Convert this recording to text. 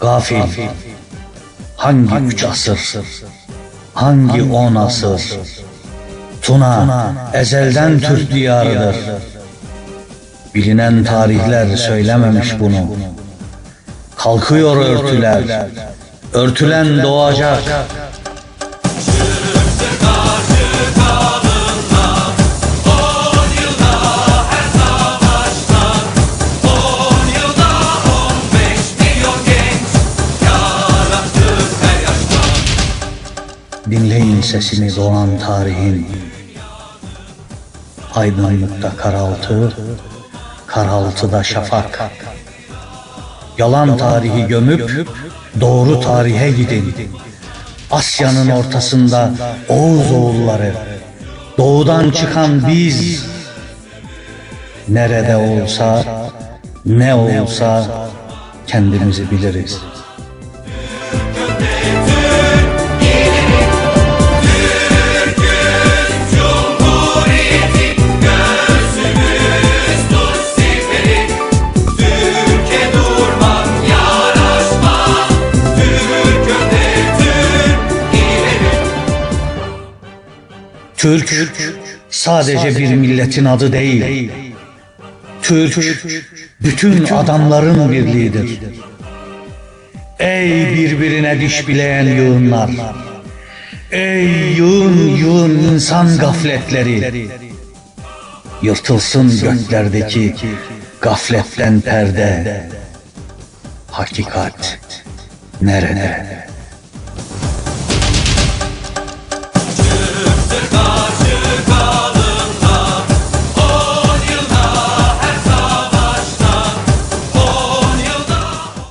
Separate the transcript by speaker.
Speaker 1: Gafil, hangi üç asır, hangi on asır, Tuna, ezelden Türk diyarıdır. Bilinen tarihler söylememiş bunu. Kalkıyor örtüler, örtülen doğacak. Dinleyin sesini doğan tarihin. Aydınlıkta karaltı, karaltıda şafak. Yalan tarihi gömüp doğru tarihe gidin. Asya'nın ortasında Oğuz oğulları, doğudan çıkan biz. Nerede olsa, ne olsa kendimizi biliriz. Türk sadece bir milletin adı değil. Türk bütün adamların birliğidir. Ey birbirine diş bileyen yığınlar. Ey yığın yığın insan gafletleri. Yırtılsın göklerdeki gafletten perde. Hakikat nerede?